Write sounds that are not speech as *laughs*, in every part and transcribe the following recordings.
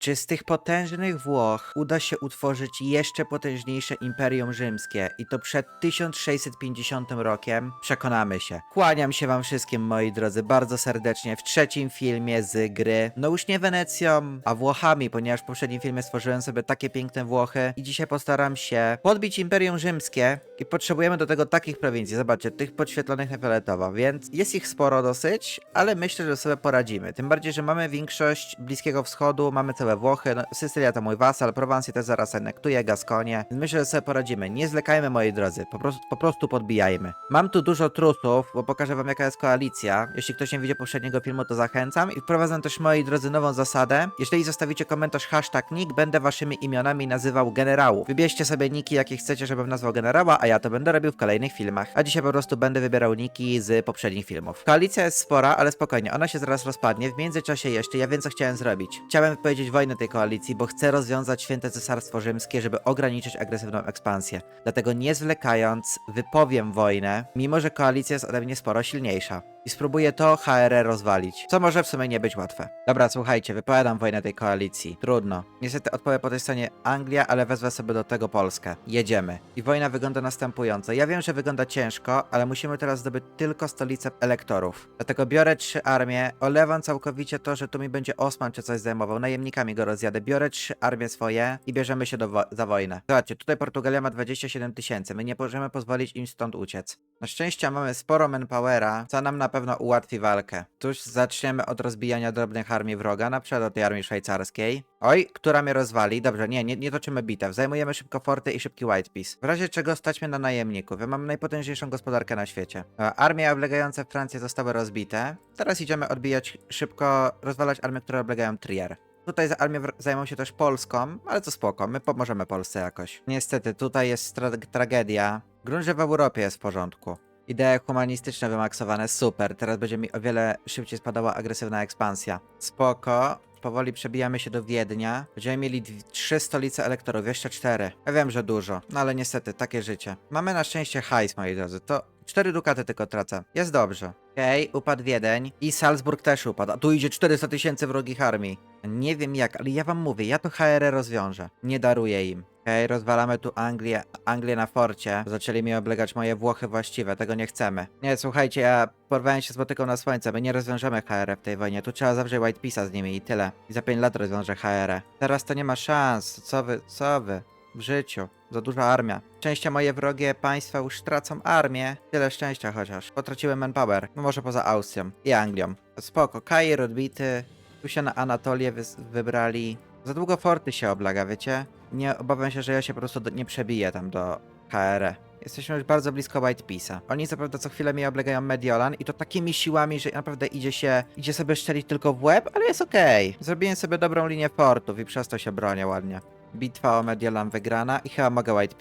Czy z tych potężnych Włoch uda się utworzyć jeszcze potężniejsze Imperium Rzymskie i to przed 1650 rokiem? Przekonamy się. Kłaniam się wam wszystkim, moi drodzy, bardzo serdecznie w trzecim filmie z gry. No już nie Wenecją, a Włochami, ponieważ w poprzednim filmie stworzyłem sobie takie piękne Włochy i dzisiaj postaram się podbić Imperium Rzymskie i potrzebujemy do tego takich prowincji. Zobaczcie, tych podświetlonych na fioletowo, więc jest ich sporo dosyć, ale myślę, że sobie poradzimy. Tym bardziej, że mamy większość Bliskiego Wschodu, mamy całe Włochy, no, Sycylia to mój wasal, Prowansję też zaraz anektuję, Gaskonię, myślę, że sobie poradzimy. Nie zlekajmy, moi drodzy, po prostu, po prostu podbijajmy. Mam tu dużo trusów, bo pokażę wam jaka jest koalicja. Jeśli ktoś nie widział poprzedniego filmu, to zachęcam i wprowadzam też, moi drodzy, nową zasadę. Jeżeli zostawicie komentarz hashtag nick, będę waszymi imionami nazywał generałów. Wybierzcie sobie niki, jakie chcecie, żebym nazwał generała, a ja to będę robił w kolejnych filmach. A dzisiaj po prostu będę wybierał niki z poprzednich filmów. Koalicja jest spora, ale spokojnie, ona się zaraz rozpadnie. W międzyczasie jeszcze ja wiem, co chciałem zrobić. Chciałem wypowiedzieć wojnę tej koalicji, bo chcę rozwiązać święte cesarstwo rzymskie, żeby ograniczyć agresywną ekspansję. Dlatego nie zwlekając, wypowiem wojnę, mimo że koalicja jest ode mnie sporo silniejsza. I spróbuję to HRE rozwalić, co może w sumie nie być łatwe. Dobra, słuchajcie, wypowiadam wojnę tej koalicji. Trudno. Niestety odpowiem po tej stronie Anglia, ale wezwę sobie do tego Polskę. Jedziemy. I wojna wygląda następująco. Ja wiem, że wygląda ciężko, ale musimy teraz zdobyć tylko stolicę elektorów. Dlatego biorę trzy armie, olewam całkowicie to, że tu mi będzie Osman czy coś zajmował. Najemnikami go rozjadę. Biorę trzy armie swoje i bierzemy się wo- za wojnę. Zobaczcie, tutaj Portugalia ma 27 tysięcy. My nie możemy pozwolić im stąd uciec. Na szczęście mamy sporo manpowera, co nam na pewno ułatwi walkę. Tuż zaczniemy od rozbijania drobnych armii wroga, na przykład od tej armii szwajcarskiej. Oj, która mnie rozwali. Dobrze, nie, nie, nie toczymy bitew. Zajmujemy szybko forty i szybki white piece. W razie czego stać mnie na najemników. Ja mam najpotężniejszą gospodarkę na świecie. E, Armie oblegające Francję zostały rozbite. Teraz idziemy odbijać szybko, rozwalać armie, które oblegają Trier. Tutaj za armię zajmą się też Polską, ale to spoko, my pomożemy Polsce jakoś. Niestety, tutaj jest tra- tragedia. Grunt, że w Europie jest w porządku. Idee humanistyczne wymaksowane, super. Teraz będzie mi o wiele szybciej spadała agresywna ekspansja. Spoko. Powoli przebijamy się do Wiednia. Będziemy mieli trzy stolice elektorów, jeszcze cztery. Ja wiem, że dużo, no ale niestety, takie życie. Mamy na szczęście hajs, moi drodzy. To cztery dukaty tylko tracę. Jest dobrze. Okej, upadł Wiedeń i Salzburg też upadł. A tu idzie 400 tysięcy wrogich armii. Nie wiem jak, ale ja wam mówię, ja to HR rozwiążę. Nie daruję im. Okej, rozwalamy tu Anglię, Anglię na forcie. Zaczęli mi oblegać moje Włochy właściwe, tego nie chcemy. Nie, słuchajcie, ja porwałem się z motyką na słońce, my nie rozwiążemy HR w tej wojnie. Tu trzeba zawrzeć White Peace'a z nimi i tyle. I za 5 lat rozwiążę HR. Teraz to nie ma szans. Co wy, co wy? W życiu. Za duża armia. Szczęście moje wrogie państwa już tracą armię. Tyle szczęścia chociaż. Potraciłem manpower. No może poza Austrią i Anglią. Spoko, Kair odbity. Tu się na Anatolię wybrali. Za długo forty się oblaga, wiecie? Nie obawiam się, że ja się po prostu do, nie przebiję tam do KR. Jesteśmy już bardzo blisko White. Oni co prawda co chwilę mi oblegają Mediolan i to takimi siłami, że naprawdę idzie się, idzie sobie szczelić tylko w łeb, ale jest okej. Zrobiłem sobie dobrą linię fortów i przez to się bronię ładnie. Bitwa o Mediolan wygrana i chyba mogę White.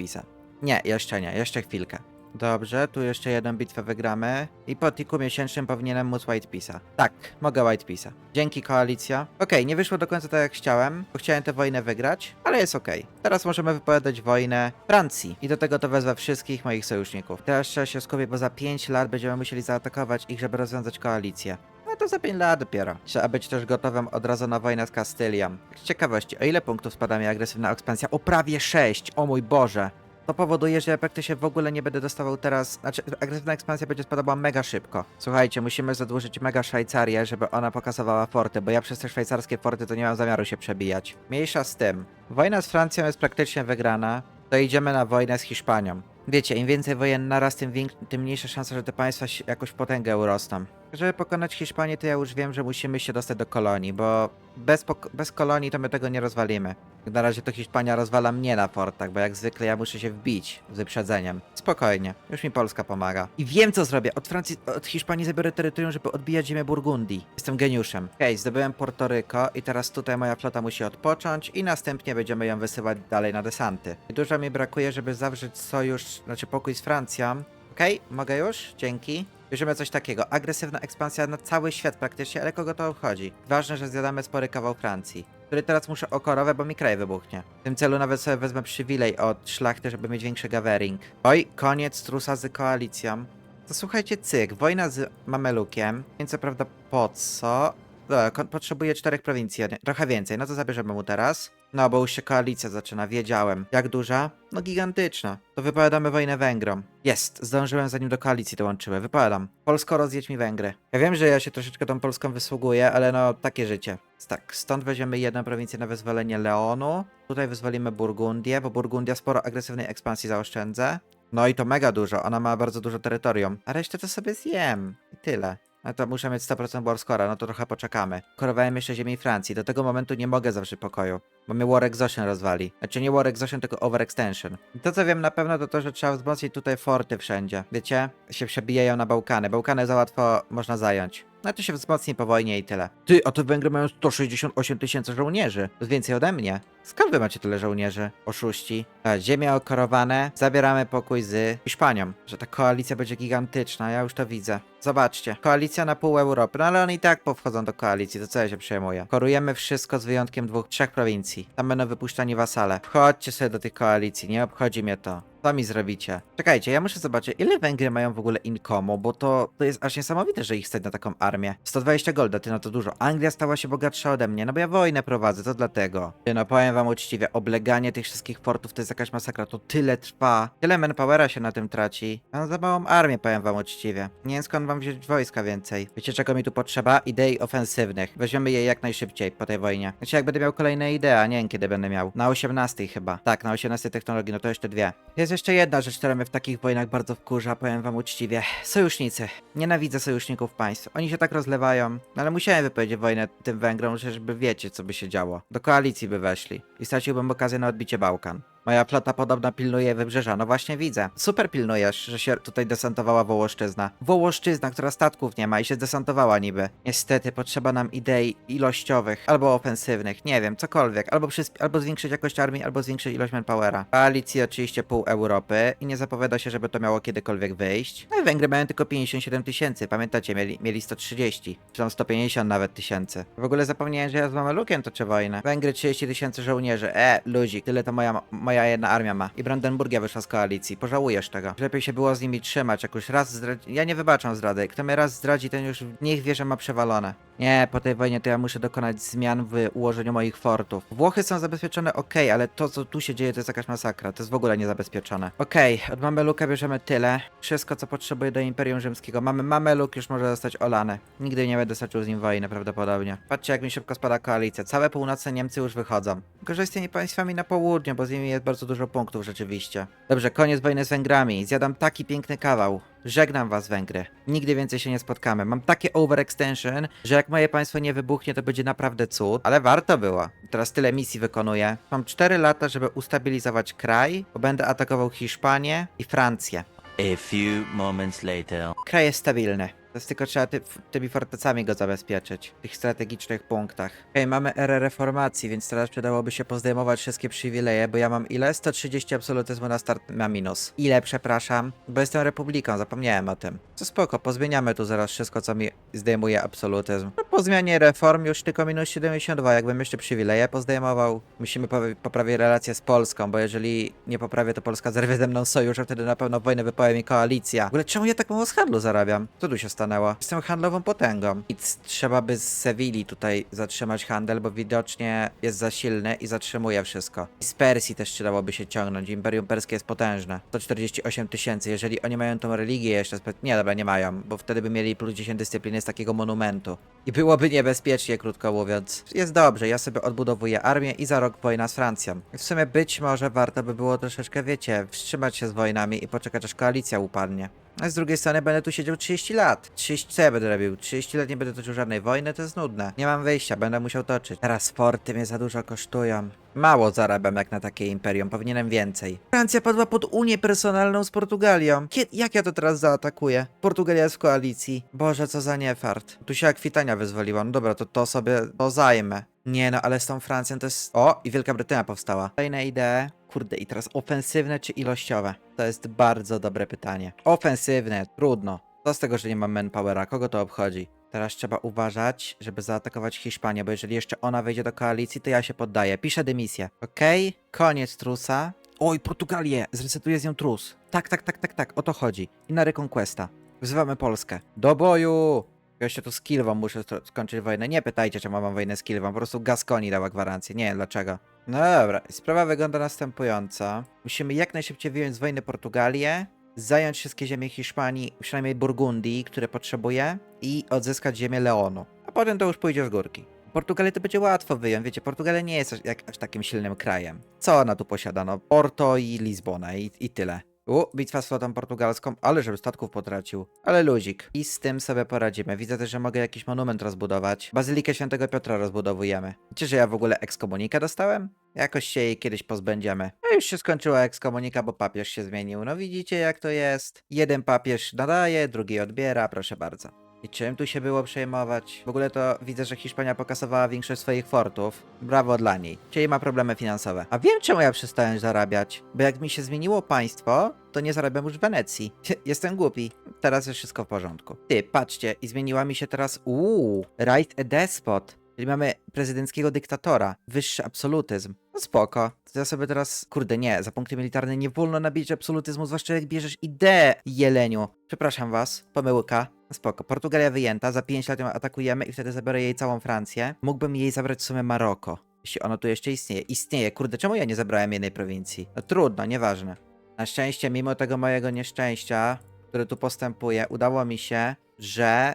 Nie, jeszcze nie, jeszcze chwilkę. Dobrze, tu jeszcze jedną bitwę wygramy i po tiku miesięcznym powinienem móc White Peace'a. Tak, mogę White Peace'a. Dzięki koalicja. Okej, nie wyszło do końca tak jak chciałem, bo chciałem tę wojnę wygrać, ale jest okej. Teraz możemy wypowiadać wojnę Francji i do tego to wezwę wszystkich moich sojuszników. Teraz trzeba się skupić, bo za 5 lat będziemy musieli zaatakować ich, żeby rozwiązać koalicję. No to za 5 lat dopiero. Trzeba być też gotowym od razu na wojnę z Kastylią. Z ciekawości, o ile punktów spada mi agresywna ekspansja? O prawie 6! O mój Boże! To powoduje, że praktycznie w ogóle nie będę dostawał teraz. Znaczy, agresywna ekspansja będzie spadała mega szybko. Słuchajcie, musimy zadłużyć mega Szwajcarię, żeby ona pokazywała forty, bo ja przez te szwajcarskie forty to nie mam zamiaru się przebijać. Mniejsza z tym. Wojna z Francją jest praktycznie wygrana. To idziemy na wojnę z Hiszpanią. Wiecie, im więcej wojen naraz, tym, tym mniejsza szansa, że te państwa jakoś potęgę urosną. Żeby pokonać Hiszpanię, to ja już wiem, że musimy się dostać do kolonii, bo bez, bez kolonii to my tego nie rozwalimy. Na razie to Hiszpania rozwala mnie na fortach, bo jak zwykle ja muszę się wbić z wyprzedzeniem. Spokojnie, już mi Polska pomaga. I wiem co zrobię. Od Francji, od Hiszpanii zabiorę terytorium, żeby odbijać ziemię Burgundii. Jestem geniuszem. Okej, zdobyłem Porto Rico i teraz tutaj moja flota musi odpocząć i następnie będziemy ją wysyłać dalej na desanty. Dużo mi brakuje, żeby zawrzeć sojusz, znaczy pokój z Francją. Okej, mogę już? Dzięki. Bierzemy coś takiego. Agresywna ekspansja na cały świat praktycznie, ale kogo to obchodzi? Ważne, że zjadamy spory kawał Francji który teraz muszę okorować, bo mi kraj wybuchnie. W tym celu nawet sobie wezmę przywilej od szlachty, żeby mieć większy gathering. Oj, koniec trusa z koalicją. To słuchajcie, cyk, wojna z Mamelukiem, więc co prawda po co, Dobra, kon- potrzebuje czterech prowincji, trochę więcej, no to zabierzemy mu teraz. No, bo już się koalicja zaczyna, wiedziałem. Jak duża? No gigantyczna. To wypowiadamy wojnę Węgrom. Jest, zdążyłem zanim do koalicji dołączyły, wypowiadam. Polsko rozjedź mi Węgry. Ja wiem, że ja się troszeczkę tą Polską wysługuję, ale no, takie życie. Tak, stąd weźmiemy jedną prowincję na wyzwolenie Leonu. Tutaj wyzwolimy Burgundię, bo Burgundia sporo agresywnej ekspansji zaoszczędzę. No i to mega dużo, ona ma bardzo dużo terytorium. A resztę to sobie zjem. I tyle. No to muszę mieć 100% Warskora, no to trochę poczekamy. Korowałem jeszcze ziemi Francji, do tego momentu nie mogę zawrzeć pokoju, bo mnie War Exhaustion rozwali. Znaczy nie War Exhaustion, tylko Overextension. I to co wiem na pewno to to, że trzeba wzmocnić tutaj forty wszędzie. Wiecie? Się przebijają na Bałkany. Bałkany za łatwo można zająć. No to się wzmocni po wojnie i tyle. Ty, a to Węgry mają 168 tysięcy żołnierzy. To więcej ode mnie. Skąd wy macie tyle żołnierzy? Oszuści. A, ziemie okorowane. Zabieramy pokój z Hiszpanią. Że ta koalicja będzie gigantyczna, ja już to widzę. Zobaczcie. Koalicja na pół Europy. No ale oni i tak powchodzą do koalicji, to co ja się przejmuję. Korujemy wszystko z wyjątkiem dwóch, trzech prowincji. Tam będą wypuszczani wasale. Wchodźcie sobie do tej koalicji, nie obchodzi mnie to. Co mi zrobicie? Czekajcie, ja muszę zobaczyć, ile Węgry mają w ogóle inkomu, bo to, to jest aż niesamowite, że ich stać na taką armię. 120 golda, ty no to dużo. Anglia stała się bogatsza ode mnie, no bo ja wojnę prowadzę, to dlatego. Ty no, powiem wam uczciwie, obleganie tych wszystkich portów to jest jakaś masakra, to tyle trwa. Tyle manpowera się na tym traci. Mam za małą armię, powiem wam uczciwie. Nie wiem skąd wam wziąć wojska więcej. Wiecie czego mi tu potrzeba? Idei ofensywnych. Weźmiemy je jak najszybciej po tej wojnie. Znaczy jak będę miał kolejne idee, a nie wiem kiedy będę miał. Na 18 chyba. Tak, na 18 technologii, no to jeszcze dwie. Jest jeszcze jedna rzecz, która mnie w takich wojnach bardzo wkurza, powiem wam uczciwie. Sojusznicy. Nienawidzę sojuszników państw. Oni się tak rozlewają. No ale musiałem wypowiedzieć wojnę tym Węgrom, żeby wiecie co by się działo. Do koalicji by weszli. I straciłbym okazję na odbicie Bałkan. Moja flota podobno pilnuje wybrzeża. No właśnie widzę. Super pilnujesz, że się tutaj desantowała Wołoszczyzna. Wołoszczyzna, która statków nie ma i się zdesantowała niby. Niestety potrzeba nam idei ilościowych albo ofensywnych, nie wiem, cokolwiek. Albo, albo zwiększyć jakość armii, albo zwiększyć ilość manpowera. Koalicji oczywiście pół Europy i nie zapowiada się, żeby to miało kiedykolwiek wyjść. No i Węgry mają tylko 57 tysięcy. Pamiętacie, mieli, mieli 130, czy tam 150 nawet tysięcy. W ogóle zapomniałem, że ja z Mamelukiem toczę wojnę. Węgry 30 tysięcy żołnierzy. E, ludzik, tyle to moja, moja jedna armia ma. I Brandenburgia wyszła z koalicji. Pożałujesz tego. Lepiej się było z nimi trzymać, jakoś raz zdradzi... Ja nie wybaczam zdrady. Kto mnie raz zdradzi, ten już niech wie, że ma przewalone. Nie, po tej wojnie to ja muszę dokonać zmian w ułożeniu moich fortów. Włochy są zabezpieczone ok, ale to co tu się dzieje to jest jakaś masakra. To jest w ogóle niezabezpieczone. Okej, od Mameluka bierzemy tyle. Wszystko co potrzebuję do Imperium Rzymskiego. Mamy Mameluk, już może zostać olany. Nigdy nie będę stoczył z nim wojny prawdopodobnie. Patrzcie jak mi szybko spada koalicja. Całe północne Niemcy już wychodzą. Gorzej z tymi państwami na południu, bo z nimi jest bardzo dużo punktów rzeczywiście. Dobrze, koniec wojny z Węgrami. Zjadam taki piękny kawał. Żegnam was Węgry. Nigdy więcej się nie spotkamy. Mam takie overextension, że jak moje państwo nie wybuchnie, to będzie naprawdę cud. Ale warto było. Teraz tyle misji wykonuję. Mam 4 lata, żeby ustabilizować kraj, bo będę atakował Hiszpanię i Francję. A few moments later. Kraj jest stabilny. Teraz tylko trzeba ty, tymi fortecami go zabezpieczyć. W tych strategicznych punktach. Okej, mamy erę reformacji, więc teraz przydałoby się pozdejmować wszystkie przywileje, bo ja mam ile? 130 absolutyzmu na start na minus. Ile, przepraszam? Bo jestem republiką, zapomniałem o tym. Co spoko, pozmieniamy tu zaraz wszystko, co mi zdejmuje absolutyzm. No, po zmianie reform już tylko minus 72, jakbym jeszcze przywileje pozdejmował. Musimy powi- poprawić relacje z Polską, bo jeżeli nie poprawię, to Polska zerwie ze mną sojusz, a wtedy na pewno wojnę wypowie mi koalicja. W ogóle czemu ja tak mało z handlu zarabiam? Co tu się stanęło? Jestem handlową potęgą. I trzeba by z Sewilli tutaj zatrzymać handel, bo widocznie jest za silny i zatrzymuje wszystko. I z Persji też przydałoby się ciągnąć. Imperium Perskie jest potężne. 148 tysięcy. Jeżeli oni mają tą religię jeszcze... Nie, dobra, nie mają, bo wtedy by mieli plus 10 dyscypliny z takiego monumentu. I byłoby niebezpiecznie, krótko mówiąc. Jest dobrze, ja sobie odbudowuję armię i za rok wojna z Francją. W sumie być może warto by było troszeczkę, wiecie, wstrzymać się z wojnami i poczekać aż koalicja upadnie. A z drugiej strony będę tu siedział 30 lat. 30 co ja będę robił? 30 lat nie będę toczył żadnej wojny, to jest nudne. Nie mam wyjścia, będę musiał toczyć. Teraz forty mnie za dużo kosztują. Mało zarabiam jak na takie imperium, powinienem więcej. Francja padła pod unię personalną z Portugalią. Kiedy, jak ja to teraz zaatakuję? Portugalia jest w koalicji. Boże, co za niefart. Tu się Akwitania wyzwoliła. No dobra, to to sobie to zajmę. Nie no, ale z tą Francją to jest... O, i Wielka Brytania powstała. Kolejne idee. Kurde, i teraz ofensywne czy ilościowe? To jest bardzo dobre pytanie. Ofensywne, trudno. Co z tego, że nie mam manpowera? Kogo to obchodzi? Teraz trzeba uważać, żeby zaatakować Hiszpanię, bo jeżeli jeszcze ona wejdzie do koalicji, to ja się poddaję. Piszę dymisję. Okej? Koniec trusa. Oj, Portugalię! Zresetuję z nią trus. Tak, tak, tak, tak, tak. O to chodzi. I na Reconquesta. Wzywamy Polskę. Do boju! Się tu z Kilwą muszę skończyć wojnę. Nie pytajcie, czemu mam wojnę z Kilwą. Po prostu Gasconi dała gwarancję. Nie wiem dlaczego. No dobra, sprawa wygląda następująco. Musimy jak najszybciej wyjąć z wojny Portugalię, zająć wszystkie ziemie Hiszpanii, przynajmniej Burgundii, które potrzebuje, i odzyskać ziemię Leonu. A potem to już pójdzie z górki. Portugalię to będzie łatwo wyjąć. Wiecie, Portugalia nie jest aż, jak, aż takim silnym krajem. Co ona tu posiada? No, Porto i Lizbona i, i tyle. U, bitwa z flotą portugalską, ale żeby statków potracił. Ale luzik. I z tym sobie poradzimy. Widzę też, że mogę jakiś monument rozbudować. Bazylikę Świętego Piotra rozbudowujemy. Wiecie, że ja w ogóle ekskomunika dostałem? Jakoś się jej kiedyś pozbędziemy. A już się skończyła ekskomunika, bo papież się zmienił. No widzicie jak to jest. Jeden papież nadaje, drugi odbiera, proszę bardzo. I czym tu się było przejmować? W ogóle to widzę, że Hiszpania pokasowała większość swoich fortów. Brawo dla niej. Czyli ma problemy finansowe. A wiem, czemu ja przestałem zarabiać. Bo jak mi się zmieniło państwo, to nie zarabiam już w Wenecji. *laughs* Jestem głupi. Teraz jest wszystko w porządku. Ty, patrzcie, i zmieniła mi się teraz. Uuu, right a despot. Czyli mamy prezydenckiego dyktatora. Wyższy absolutyzm. No spoko. Ja sobie teraz. Kurde, nie, za punkty militarne nie wolno nabić absolutyzmu, zwłaszcza jak bierzesz ideę, jeleniu. Przepraszam was, pomyłka. No Spoko. Portugalia wyjęta, za 5 lat ją atakujemy i wtedy zabiorę jej całą Francję. Mógłbym jej zabrać w sumie Maroko. Jeśli ono tu jeszcze istnieje. Istnieje. Kurde, czemu ja nie zabrałem jednej prowincji? No trudno, nieważne. Na szczęście, mimo tego mojego nieszczęścia, które tu postępuje, udało mi się, że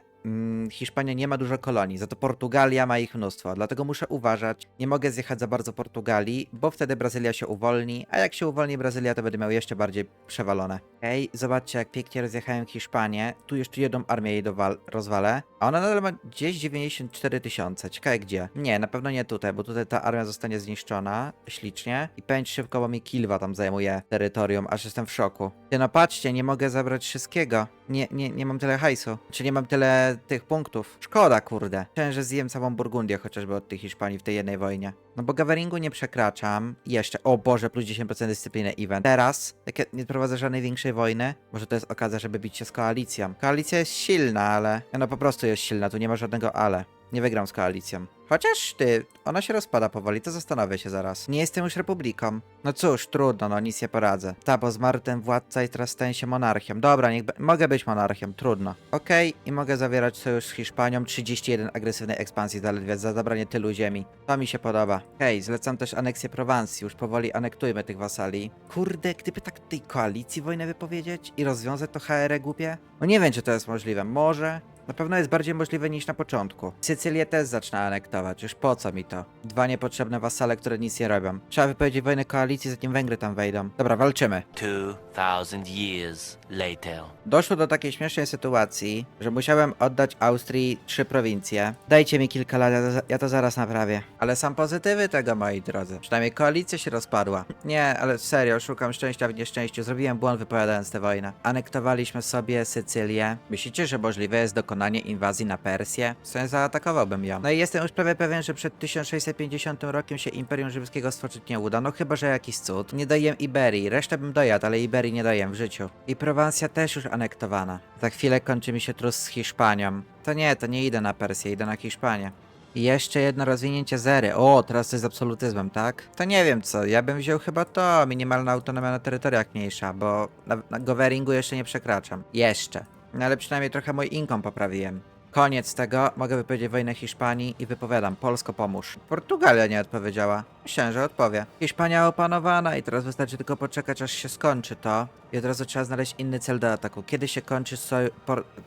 Hiszpania nie ma dużo kolonii, za to Portugalia ma ich mnóstwo, dlatego muszę uważać. Nie mogę zjechać za bardzo Portugalii, bo wtedy Brazylia się uwolni, a jak się uwolni Brazylia, to będę miał jeszcze bardziej przewalone. Ej, zobaczcie, jak pięknie rozjechałem Hiszpanię. Tu jeszcze jedną armię jej rozwalę, a ona nadal ma gdzieś 94 tysiące. Ciekawe gdzie. Nie, na pewno nie tutaj, bo tutaj ta armia zostanie zniszczona ślicznie i pędź szybko, bo mi Kilwa tam zajmuje terytorium, aż jestem w szoku. Ty no patrzcie, nie mogę zabrać wszystkiego. Nie, nie, nie mam tyle hajsu. Czy nie mam tyle tych punktów. Szkoda, kurde. Chciałem, że zjem całą Burgundię chociażby od tych Hiszpanii w tej jednej wojnie. No bo Gaweringu nie przekraczam. Jeszcze, o Boże, plus 10% dyscypliny event. Teraz, jak ja nie prowadzę żadnej większej wojny, może to jest okazja, żeby bić się z koalicją. Koalicja jest silna, ale... No po prostu jest silna, tu nie ma żadnego ale. Nie wygram z koalicją. Chociaż ty, ona się rozpada powoli, to zastanowię się zaraz. Nie jestem już republiką. No cóż, trudno, no nic nie poradzę. Ta, bo zmarł ten władca i teraz staję się monarchią. Dobra, niech mogę być monarchią, trudno. Okej, i mogę zawierać sojusz z Hiszpanią. 31 agresywnej ekspansji zaledwie za zabranie tylu ziemi. To mi się podoba. Hej, zlecam też aneksję Prowansji, już powoli anektujmy tych wasali. Kurde, gdyby tak tej koalicji wojnę wypowiedzieć i rozwiązać to HR głupie? No nie wiem, czy to jest możliwe. Może, na pewno jest bardziej możliwe niż na początku. Sycylię też zacznę anektować, już po co mi to? Dwa niepotrzebne wasale, które nic nie robią. Trzeba wypowiedzieć wojnę koalicji, zanim Węgry tam wejdą. Dobra, walczymy. 2,000 years later. Doszło do takiej śmiesznej sytuacji, że musiałem oddać Austrii trzy prowincje. Dajcie mi kilka lat, ja to, ja to zaraz naprawię. Ale są pozytywy tego, moi drodzy. Przynajmniej koalicja się rozpadła. Nie, ale serio, szukam szczęścia w nieszczęściu. Zrobiłem błąd wypowiadając tę wojnę. Anektowaliśmy sobie Sycylię. Myślicie, że możliwe jest dokonanie inwazji na Persję? W sumie zaatakowałbym ją. No i jestem już prawie pewien, że przed 1650 rokiem się Imperium Rzymskiego stworzyć nie uda. No chyba, że jakiś cud. Nie daję Iberii. Resztę bym dojadł, ale Iberii nie daję w życiu. I Prowansja też już anektowana. Za chwilę kończy mi się trus z Hiszpanią. To nie, to nie idę na Persję, idę na Hiszpanię. I jeszcze jedno rozwinięcie zery. O, teraz to jest absolutyzmem, tak? To nie wiem co, ja bym wziął chyba to, minimalna autonomia na terytoriach mniejsza, bo na, na jeszcze nie przekraczam. Jeszcze. No ale przynajmniej trochę mój income poprawiłem. Koniec tego, mogę wypowiedzieć wojnę Hiszpanii i wypowiadam, Polsko pomóż. Portugalia nie odpowiedziała. Myślałem, że odpowie. Hiszpania opanowana i teraz wystarczy tylko poczekać, aż się skończy to. I od razu trzeba znaleźć inny cel do ataku. Kiedy się kończy soj-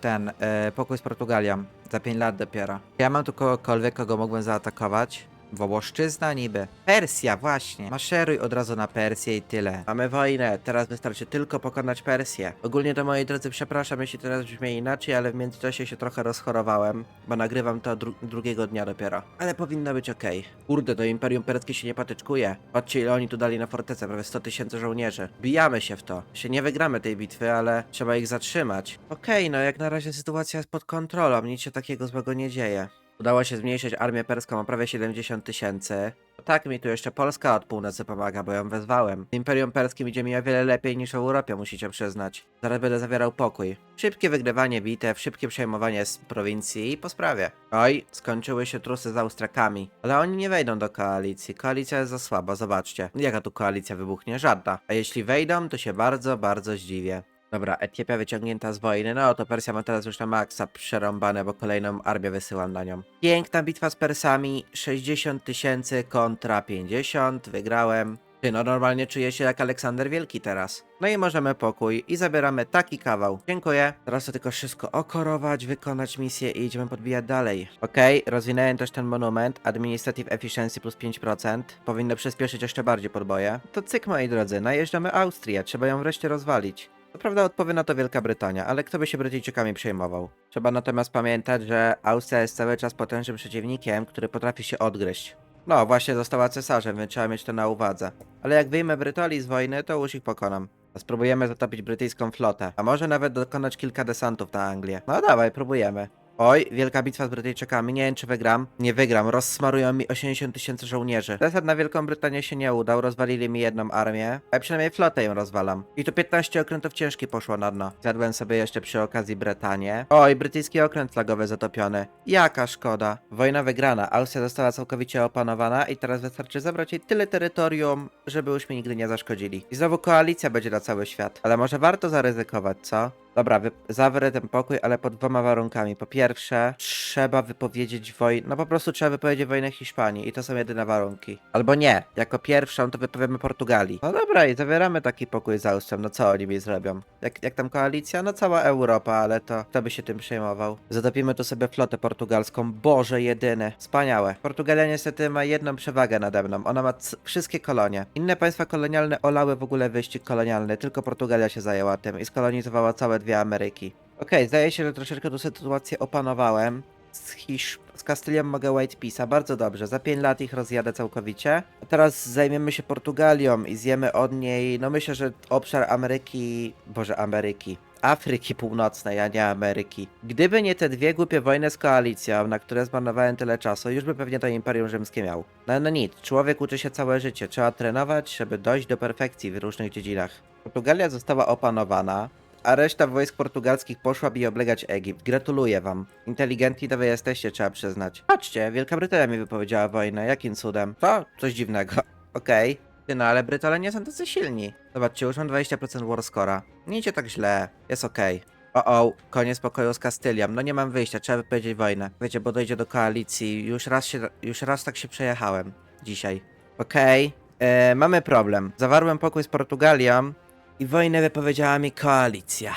ten e, pokój z Portugalią? Za 5 lat dopiero. Ja mam tu kogokolwiek, kogo mógłbym zaatakować. Wołoszczyzna niby. Persja, właśnie. Maszeruj od razu na Persję i tyle. Mamy wojnę, teraz wystarczy tylko pokonać Persję. Ogólnie to moi drodzy, przepraszam, jeśli teraz brzmi inaczej, ale w międzyczasie się trochę rozchorowałem, bo nagrywam to dru drugiego dnia dopiero. Ale powinno być okej. Kurde, to Imperium Perskie się nie patyczkuje. Patrzcie, ile oni tu dali na fortecę, prawie 100 tysięcy żołnierzy. Bijamy się w to. Się nie wygramy tej bitwy, ale trzeba ich zatrzymać. Okej, no jak na razie sytuacja jest pod kontrolą, nic się takiego złego nie dzieje. Udało się zmniejszyć armię perską o prawie 70 tysięcy. Tak mi tu jeszcze Polska od północy pomaga, bo ją wezwałem. Imperium Perskim idzie mi o wiele lepiej niż w Europie, musicie przyznać. Zaraz będę zawierał pokój. Szybkie wygrywanie bitew, szybkie przejmowanie z prowincji i po sprawie. Oj, skończyły się trusy z Austrakami. Ale oni nie wejdą do koalicji. Koalicja jest za słaba, zobaczcie. Jaka tu koalicja wybuchnie? Żadna. A jeśli wejdą, to się bardzo, bardzo zdziwię. Dobra, Etiopia wyciągnięta z wojny, no to Persja ma teraz już na maksa przerąbane, bo kolejną armię wysyłam na nią. Piękna bitwa z Persami, 60 tysięcy kontra 50, wygrałem. Ty, no normalnie czuję się jak Aleksander Wielki teraz. No i możemy pokój i zabieramy taki kawał. Dziękuję. Teraz to tylko wszystko okorować, wykonać misję i idziemy podbijać dalej. Okej, rozwinąłem też ten monument. Administrative Efficiency plus 5%. Powinno przyspieszyć jeszcze bardziej podboje. To cyk, moi drodzy, najeżdżamy Austrię. Trzeba ją wreszcie rozwalić. Co prawda odpowie na to Wielka Brytania, ale kto by się Brytyjczykami przejmował? Trzeba natomiast pamiętać, że Austria jest cały czas potężnym przeciwnikiem, który potrafi się odgryźć. No, właśnie została cesarzem, więc trzeba mieć to na uwadze. Ale jak wyjmę Brytolii z wojny, to już ich pokonam. A Spróbujemy zatopić brytyjską flotę, a może nawet dokonać kilka desantów na Anglię. No dawaj, próbujemy. Oj, wielka bitwa z Brytyjczykami, nie wiem czy wygram. Nie wygram, rozsmarują mi 80 tysięcy żołnierzy. Desant na Wielką Brytanię się nie udał, rozwalili mi jedną armię, a przynajmniej flotę ją rozwalam. I tu 15 okrętów ciężki poszło na dno. Zjadłem sobie jeszcze przy okazji Brytanię. Oj, brytyjski okręt flagowy zatopiony. Jaka szkoda. Wojna wygrana, Austria została całkowicie opanowana i teraz wystarczy zabrać jej tyle terytorium, żeby już mi nigdy nie zaszkodzili. I znowu koalicja będzie na cały świat. Ale może warto zaryzykować, co? Dobra, wy- zawrę ten pokój, ale pod dwoma warunkami. Po pierwsze, trzeba wypowiedzieć wojnę. No po prostu trzeba wypowiedzieć wojnę Hiszpanii i to są jedyne warunki. Albo nie, jako pierwszą to wypowiemy Portugalii. No dobra, i zawieramy taki pokój z Austrią. No co oni mi zrobią? Jak, jak tam koalicja? No cała Europa, ale to kto by się tym przejmował? Zatopimy tu sobie flotę portugalską. Boże, jedyny. Wspaniałe. Portugalia niestety ma jedną przewagę nade mną. Ona ma wszystkie kolonie. Inne państwa kolonialne olały w ogóle wyścig kolonialny. Tylko Portugalia się zajęła tym i skolonizowała całe dwie Ameryki. Okej, zdaje się, że troszeczkę tu sytuację opanowałem. Z, Hisz... z Kastylią mogę White bardzo dobrze. Za 5 lat ich rozjadę całkowicie. A teraz zajmiemy się Portugalią i zjemy od niej, no myślę, że obszar Ameryki, boże Ameryki, Afryki Północnej, a nie Ameryki. Gdyby nie te dwie głupie wojny z koalicją, na które zmarnowałem tyle czasu, już by pewnie to Imperium Rzymskie miał. No, no nic, człowiek uczy się całe życie, trzeba trenować, żeby dojść do perfekcji w różnych dziedzinach. Portugalia została opanowana, a reszta wojsk portugalskich poszła by oblegać Egipt. Gratuluję wam. Inteligentni to wy jesteście, trzeba przyznać. Patrzcie, Wielka Brytania mi wypowiedziała wojnę, jakim cudem? To coś dziwnego. *laughs* Okej. Ty no, ale Brytole nie są tacy silni. Zobaczcie, już mam 20% war scora. Nie idzie tak źle, jest okej. O, o, koniec pokoju z Kastylią. No nie mam wyjścia, trzeba wypowiedzieć wojnę. Wiecie, bo dojdzie do koalicji. Już raz się, już raz tak się przejechałem. Dzisiaj. Okej. E, Mamy problem. Zawarłem pokój z Portugalią i wojnę wypowiedziała mi koalicja.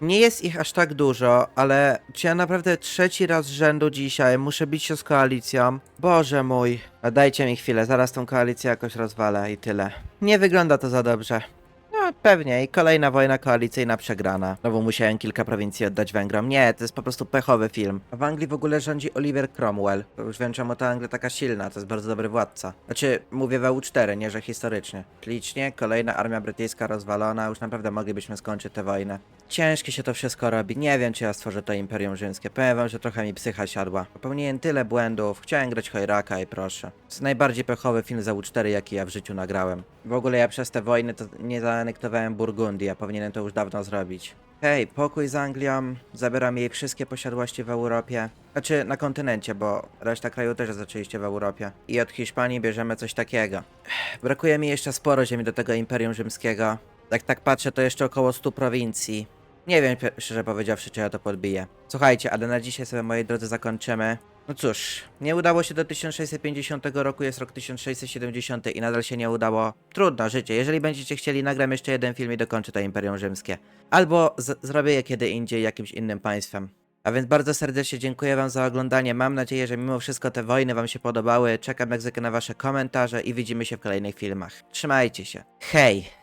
Nie jest ich aż tak dużo, ale czy ja naprawdę trzeci raz z rzędu dzisiaj muszę bić się z koalicją? Boże mój. A dajcie mi chwilę, zaraz tą koalicję jakoś rozwalę i tyle. Nie wygląda to za dobrze. Pewnie i kolejna wojna koalicyjna przegrana. Znowu musiałem kilka prowincji oddać Węgrom. Nie, to jest po prostu pechowy film. A w Anglii w ogóle rządzi Oliver Cromwell. Już wiem czemu ta Anglia taka silna, to jest bardzo dobry władca. Znaczy, mówię w EU4, nie że historycznie. Licznie, kolejna armia brytyjska rozwalona, już naprawdę moglibyśmy skończyć tę wojnę. Ciężkie się to wszystko robi. Nie wiem, czy ja stworzę to Imperium Rzymskie. Powiem wam, że trochę mi psycha siadła. Popełniłem tyle błędów. Chciałem grać Chojraka i proszę. To jest najbardziej pechowy film za U4, jaki ja w życiu nagrałem. W ogóle ja przez te wojny to nie zaanektowałem Burgundii, a powinienem to już dawno zrobić. Hej, pokój z Anglią, zabieram jej wszystkie posiadłości w Europie. Znaczy na kontynencie, bo reszta kraju też jest oczywiście w Europie. I od Hiszpanii bierzemy coś takiego. Brakuje mi jeszcze sporo ziemi do tego Imperium Rzymskiego. Jak tak patrzę, to jeszcze około 100 prowincji. Nie wiem, szczerze powiedziawszy, czy ja to podbiję. Słuchajcie, ale na dzisiaj sobie, moi drodzy, zakończymy. No cóż, nie udało się do 1650 roku, jest rok 1670 i nadal się nie udało. Trudno, życie. Jeżeli będziecie chcieli, nagram jeszcze jeden film i dokończę to Imperium Rzymskie. Albo zrobię je kiedy indziej jakimś innym państwem. A więc bardzo serdecznie dziękuję wam za oglądanie. Mam nadzieję, że mimo wszystko te wojny wam się podobały. Czekam jak zwykle na wasze komentarze i widzimy się w kolejnych filmach. Trzymajcie się. Hej!